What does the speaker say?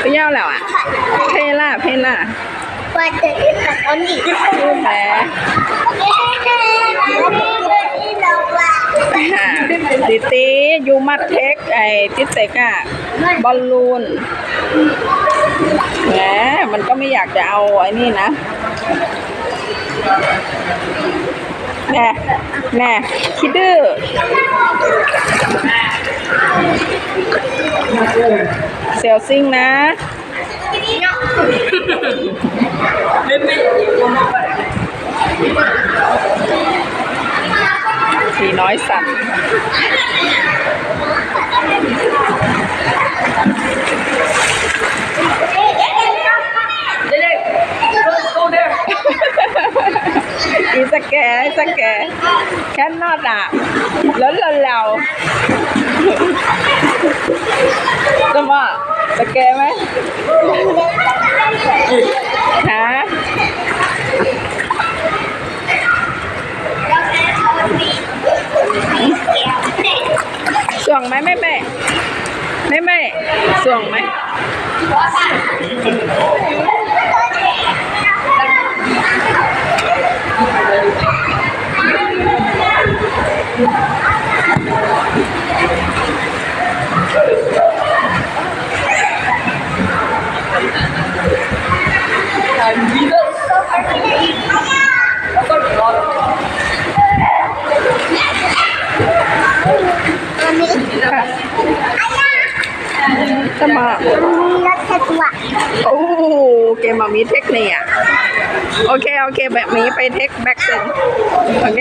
ไปเย่าแล้วอะ เพล่าเพล่าว่า ติติยูมัดเทคไอ้ติเตกอะบอลลูนแหมมันก็ไม่อยากจะเอาไอ้นี่นะแน่แน่คิดดื้อเซลซิงนะ ผีน้อยสั่นอีสแกอีสแกแค่นอดอะแล้วเราเราจะมาสแกไหมฮะส่ว งไหมแม่แม่แม่แม่ส่วงไหมค่ จะมาโอ้เกมมามีเทคนิคอะโอเค โอเค แบบนี้ไปเทคแบ็กเซนโอเค